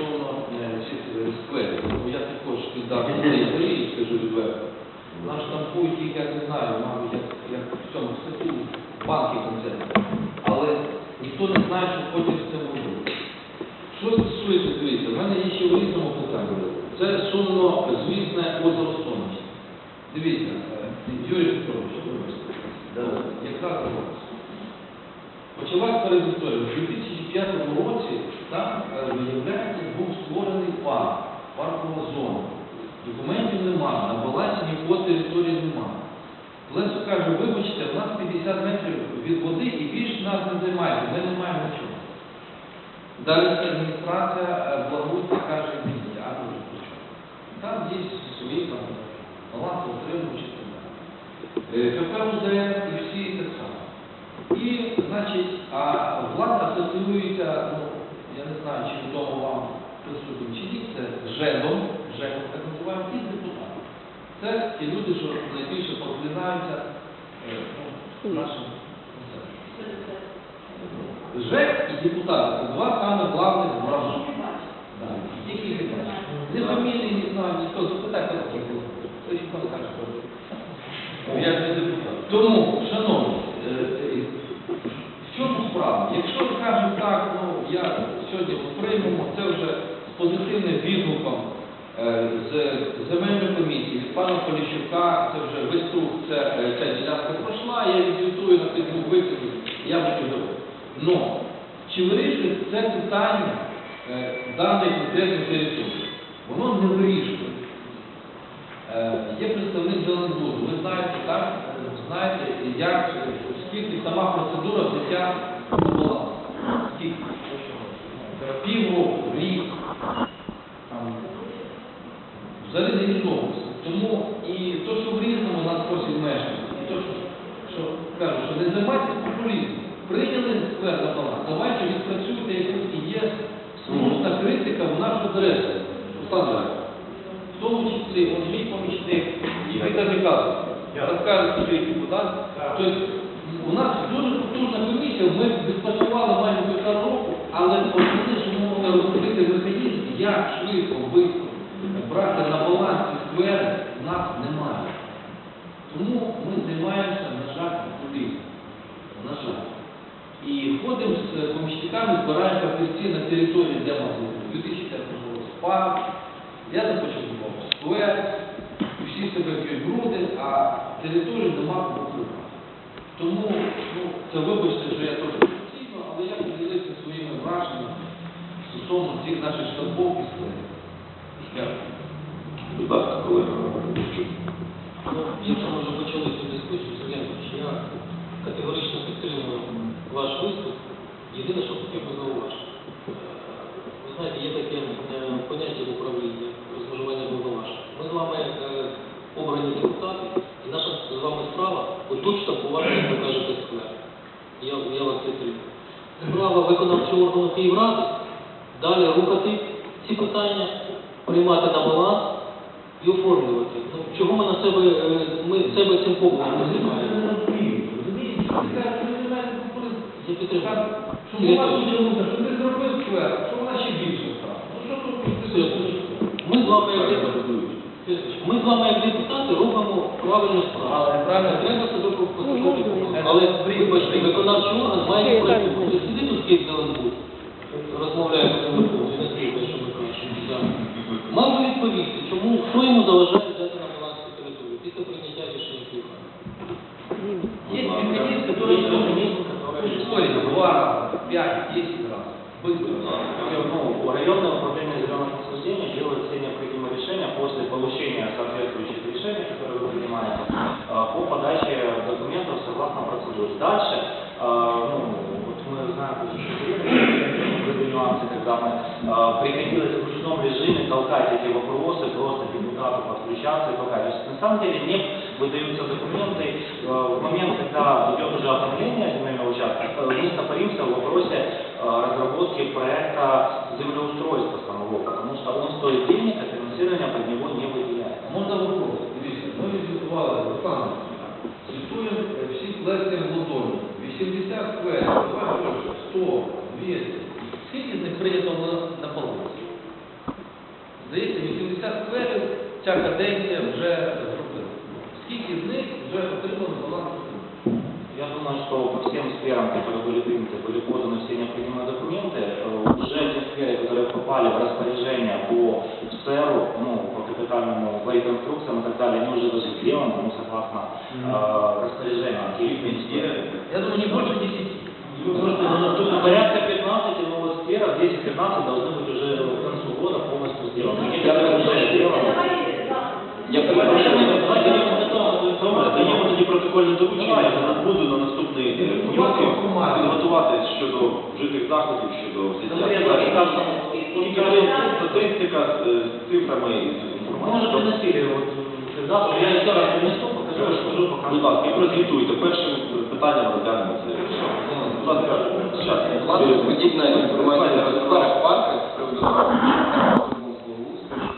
стосовно е, е, скверів. Тому я також піддався на ейфорії, скажу відверто. Наш штампують їх, я не знаю, мабуть, як, як в цьому стату банки концерти. Але ніхто не знає, що потім з цим робити. Що стосується, дивіться, в мене є ще в різному питанні. Це сумно звісне озеро Сонечне. Дивіться, е, Юрій Петрович? Яка робота? Почалась передісторія. У 2005 році там, е, виявляється, був створений парк, паркова зона. Документів немає, на балансі нікого території немає. Лесо каже, вибачте, у нас 50 метрів від води і більше нас не займається, ми не маємо нічого. Далі адміністрація е, благоустрій каже, ні, я дуже хочу. Там є свої там баланси отримуючи далі. Е, КП УДР і всі так само. І, значить, а влада асоціюється, ну, я не знаю, чи відомо вам присутнім чи ні, це ЖЕДом, ЖЕДом так називаємо, і депутатом. Це ті люди, що найбільше проклинаються е, ну, нашим. ЖЕК і депутати це два саме главних враження. Які. Не фамілії, не знаю, ніхто запитайте. Хто депутат. Тому, шановні, е, е, в чому справа? Якщо скажемо так, ну я сьогодні це вже з позитивним відгуком е, з земельної комісії, від пана Поліщука, це вже весь рух, це, е, ця ділянка пройшла, я відзвітую на тих двох викидів, я буду добре. Но чи вирішує це питання е, даної конкретної території? Воно не вирішує. Є представник Зеленбуду. Ви знаєте, так? Знаєте, як, скільки сама процедура взяття баланс? Скільки? Півроку, рік. Там, взагалі невідомо. Тому і то, що в різному нас просять мешканці, і то, що, що кажуть, що не займайтеся популізмом. Прийняли сквер на баланс, давайте відпрацюйте і є слушна критика в нашу адресу. Руслан в тому числі, он мій помічник, і Михайлович, розкаже собі депутат. Тобто, у нас дуже потужна комісія, ми відпрацювали майже півтора року, але основне, що ми можемо розробити механізм, як швидко, швидко брати на баланс ці сквери, у нас немає. Тому ми займаємося, на жаль, популізмом. На жаль. І ходимо з помічниками, збираємо папірці на території, де нас був 2005 року парк, я започаткував сквер, і всі себе б'ють груди, а територію нема прибрати. Тому, ну, це вибачте, що я трохи стосовно цих наших штампов і скверів. Дякую. Будь ласка, колега Ну, якщо ми вже почали цю дискусію, Сергій я категорично підтримую ваш виступ. Єдине, що хотів би зауважити. Е, Ви знаєте, є таке поняття в управлінні розмежування повноважень. Ми з вами обрані депутати, і наша з вами справа отут штампувати, як ви кажете, сквер. Я, я вас підтримую. Справа виконавчого органу Київради далі рухати ці питання, приймати на баланс і оформлювати. Ну, чого ми на себе, е, ми себе цим побутом не знімаємо? Я підтримую. Ти зробив сквер, що вона ще більше стала. Ну що тут Ми з вами як депутати, ми з вами як депутати робимо правильну справу. Але правильно. треба себе послухати. Але вибачте, виконавчий орган має працювати. Сиди тут Київ Зеленбуд, согласно процедуре. Дальше, э, ну, вот мы знаем, что были нюансы, когда мы э, приходилось в ручном режиме толкать эти вопросы, просто депутату подключаться и толкать. То есть, на самом деле не выдаются документы э, в момент, когда идет уже оформление земельного участка, э, мы стопоримся в вопросе э, разработки проекта землеустройства самого, потому что он стоит денег, а финансирование под него не выделяется. Можна вопрос? Дивіться, ми відзвітували, Руслан, цитуємо всі плесні в Лудоні. 80 скверів. Давай, Леша, 100, 200. Скільки з них прийнято на, на балансі? Здається, 80 скверів ця каденція вже зробила. Скільки з них вже отримали баланс? Я думаю, что по всем сферам, которые были приняты, были поданы все необходимые документы. Э, Уже те сферы, которые попали в распоряжение по СЭРу, ну, по капитальному боеконструкциям и так далее, они уже даже сделаны, ну, согласно э, распоряжению. Я думаю, не больше 10. Просто, ну, тут порядка 15 новых сфер, 10-15 должны быть уже к концу года полностью сделаны. Некоторые уже сделаны. Я Давайте перепрошую. давайте ми готові. Добре, даємо тоді протокольне доручення, я зараз буду на наступний е, понеділок підготувати щодо вжитих заходів, щодо взяття. Конкретно питань. каждому Тільки ви- статистика з е, з цифрами і з Уже інформацією. приносили вот когда я еще раз принесу, покажу, Будь покажу. ласка, і прозвітуйте. Першим питанням розглянемо це. Будь ласка, зараз. Подібна інформація на скверах парках з приводу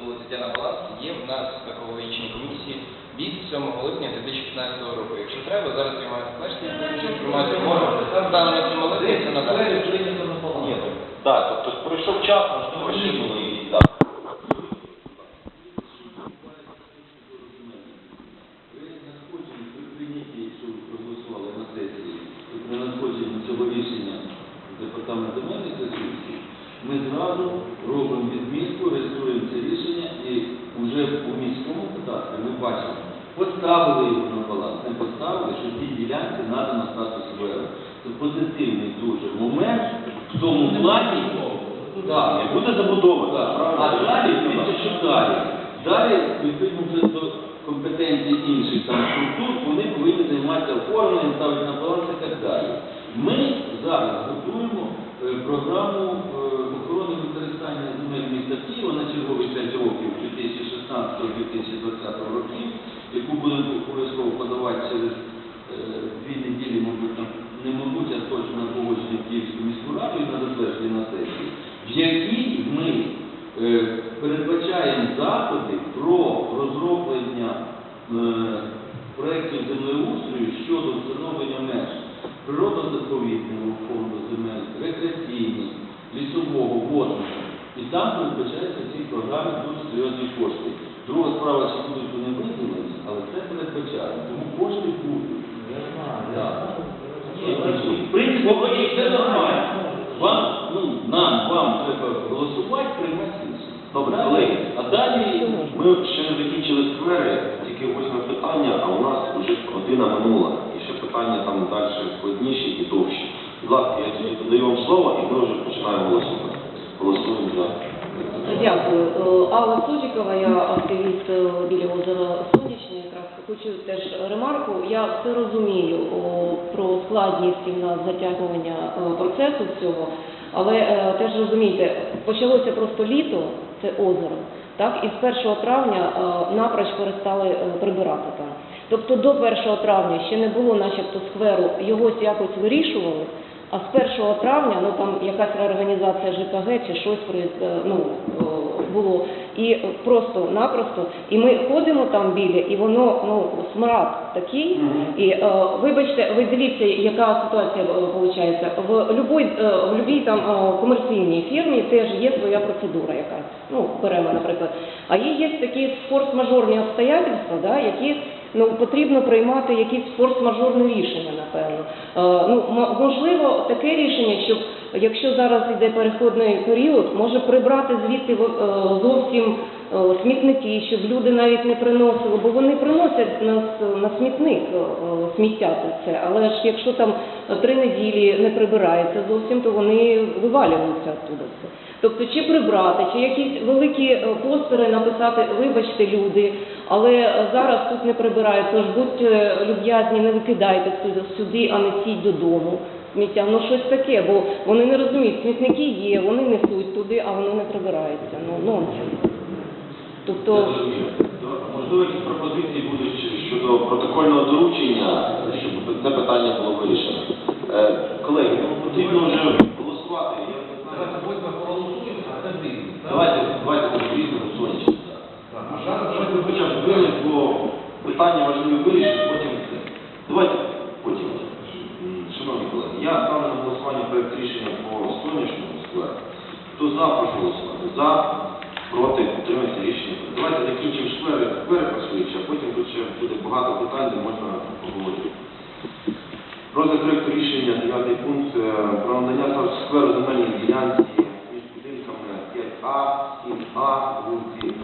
було взяття на баланс є в нас в екологічній комісії від 7 липня 2015 року. Якщо треба, зараз я маю цю інформацію. Можу станом на 7 липня це надати. На так, тобто пройшов час, можливо, ще були і так. При надходженні, при прийнятті, якщо ви проголосували на сесії, і при надходженні цього рішення в департамент земельних ресурсів, ми робимо відмітку, реєструємо це рішення і вже у міському кадастрі ми бачимо, поставили його на баланс, не поставили, що цій ділянці надано статус ВР. Це позитивний дуже момент в тому плані, так, буде забудова, так. А далі, дивіться, що далі. Далі, відповідно вже до компетенції інших там структур, вони повинні займатися оформленням, ставити на баланс і так далі. Ми зараз готуємо е, програму е, охорони використання земель міста Києва на чергові 5 років 2016-2020 років, яку будемо обов'язково подавати через е, дві неділі, мабуть, там, не мабуть, а точно на погодження в Київську міську раду і на затвердження на сесії, в якій ми е, передбачаємо заходи про розроблення е, проєктів землеустрою щодо встановлення меж природно-заповідного фонду земель, рекреаційних, лісового, водного. І там передбачаються в цій програмі дуже серйозні кошти. Друга справа, чи будуть вони виділені, але це передбачає. Тому кошти будуть. Так. В принципі, вроді нормально. Вам, ну, нам, вам треба голосувати, приймати рішення. Добре, колеги. А далі Ми ще не закінчили сквери, тільки восьме питання, а у нас вже година минула. І ще питання там далі складніші і довші. Будь ласка, я тоді додаю вам слово, і ми вже починаємо голосувати. Голосуємо за. Дякую. Е, Алла Судікова, я активіст е, біля озера Сонячне. Якраз хочу теж ремарку. Я все розумію про складність в нас затягування е, процесу всього, але теж розумійте, почалося просто літо, це озеро. Так, і з 1 травня е, напроч перестали е, прибирати там. Тобто до 1 травня ще не було начебто скверу, його якось вирішували, а з 1 травня, ну там якась реорганізація ЖКГ чи щось е, ну, було. І просто-напросто, і ми ходимо там біля, і воно ну смрад такий. І е, вибачте, ви дивіться, яка ситуація виходить. В любой, е, в любій там е, комерційній фірмі теж є своя процедура якась. Ну, беремо, наприклад. А є, є такі форс-мажорні обстоятельства, да, які ну, потрібно приймати якісь форс-мажорне рішення, напевно. Е, ну, можливо, таке рішення, щоб якщо зараз йде переходний період, може прибрати звідти е, зовсім е, смітники, щоб люди навіть не приносили, бо вони приносять на, с- на смітник е, сміття це. Але ж якщо там три неділі не прибирається зовсім, то вони вивалюються оттуда все. Тобто чи прибрати, чи якісь великі постери написати, вибачте, люди, але зараз тут не прибирають, тож будьте люб'язні, не викидайте сюди, а не сіть додому. Сміття, ну щось таке, бо вони не розуміють, смітники є, вони несуть туди, а воно не прибирається. Ну, нонсенс. Тобто. Можливо, якісь пропозиції будуть щодо протокольного доручення, щоб це питання було вирішено. Е, Колеги, ну, потрібно вже голосувати. Давайте. Давайте, вирішимо, бо питання важливі вирішити, потім це. Давайте потім. М, Шановні колеги, я ставлю на голосування проект рішення Хто за, прошу голосувати. За, проти, утримується рішення. Давайте закінчимо шквери, шквери працюючи, а потім тут буде багато питань, де можна поговорити. Розгляд проєкту рішення, 9 пункт, е, про надання скверу земельної ділянки між будинками 5А, 7А, вулиці